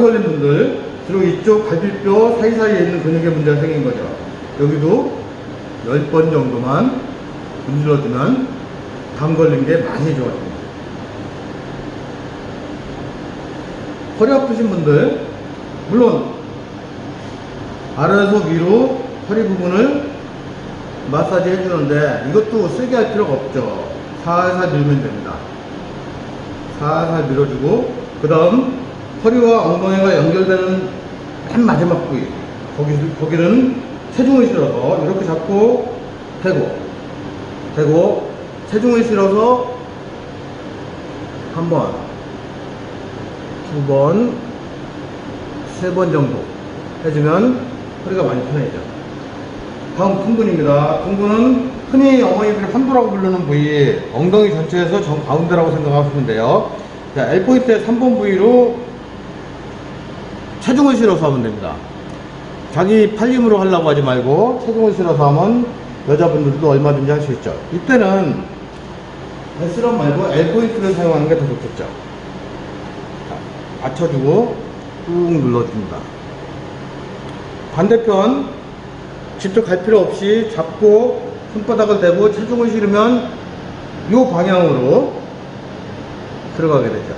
걸린 분들 주로 이쪽 갈비뼈 사이사이에 있는 근육에 문제가 생긴 거죠. 여기도 10번 정도만 문질러주면 감 걸린 게 많이 좋아집니다. 허리 아프신 분들 물론 아래에서 위로 허리 부분을 마사지 해주는데 이것도 세게 할 필요가 없죠. 살살 밀면 됩니다. 살살 밀어주고 그 다음 허리와 엉덩이가 연결되는 맨 마지막 부위 거기, 거기는 체중을 실어서 이렇게 잡고 대고 대고 체중을 실어서 한 번, 두 번, 세 번 정도 해주면 허리가 많이 편해져. 다음 둥근입니다. 둥근은 흔히 어머니들이 환도라고 부르는 부위, 엉덩이 전체에서 정 가운데라고 생각하시면 돼요. 자, L포인트의 3번 부위로 체중을 실어서 하면 됩니다. 자기 팔림으로 하려고 하지 말고 체중을 실어서 하면 여자분들도 얼마든지 할 수 있죠. 이때는 S런 말고 L포인트를 사용하는 게 더 좋겠죠. 자, 받쳐주고 꾹 눌러줍니다. 반대편 직접 갈 필요 없이 잡고 손바닥을 대고 체중을 실으면 이 방향으로 들어가게 되죠.